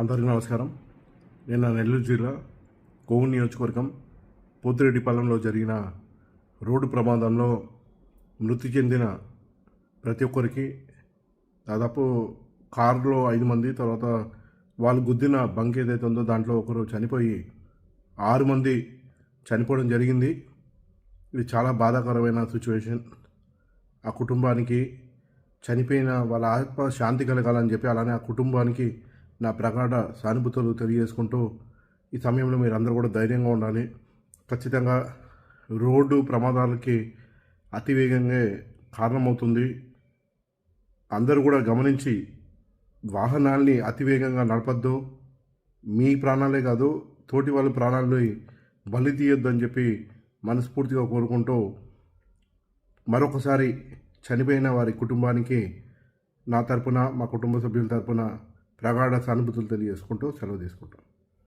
అందరికీ నమస్కారం. నేను నెల్లూరు జిల్లా కోవు నియోజకవర్గం పోతిరెడ్డిపాలెంలో జరిగిన రోడ్డు ప్రమాదంలో మృతి చెందిన ప్రతి ఒక్కరికి దాదాపు కారులో ఐదు మంది తర్వాత వాళ్ళు గుద్దిన బంక్ ఏదైతే ఉందో దాంట్లో ఒకరు చనిపోయి ఆరు మంది చనిపోవడం జరిగింది. ఇది చాలా బాధాకరమైన సిచ్యువేషన్. ఆ కుటుంబానికి చనిపోయిన వాళ్ళ ఆత్మ శాంతి కలగాలని చెప్పి అలానే ఆ కుటుంబానికి నా ప్రగాఢ సానుభూతులు తెలియజేసుకుంటూ ఈ సమయంలో మీరు అందరూ కూడా ధైర్యంగా ఉండాలి. ఖచ్చితంగా రోడ్డు ప్రమాదాలకి అతివేగంగా కారణమవుతుంది. అందరూ కూడా గమనించి వాహనాల్ని అతివేగంగా నడపద్దు. మీ ప్రాణాలే కాదు తోటి వాళ్ళ ప్రాణాలని బలి తీయొద్దు అని చెప్పి మనస్ఫూర్తిగా కోరుకుంటూ మరొకసారి చనిపోయిన వారి కుటుంబానికి నా తరపున మా కుటుంబ సభ్యుల తరపున ప్రగాఢ సానుభూతులు తెలియజేసుకుంటూ సెలవు తీసుకుంటాం.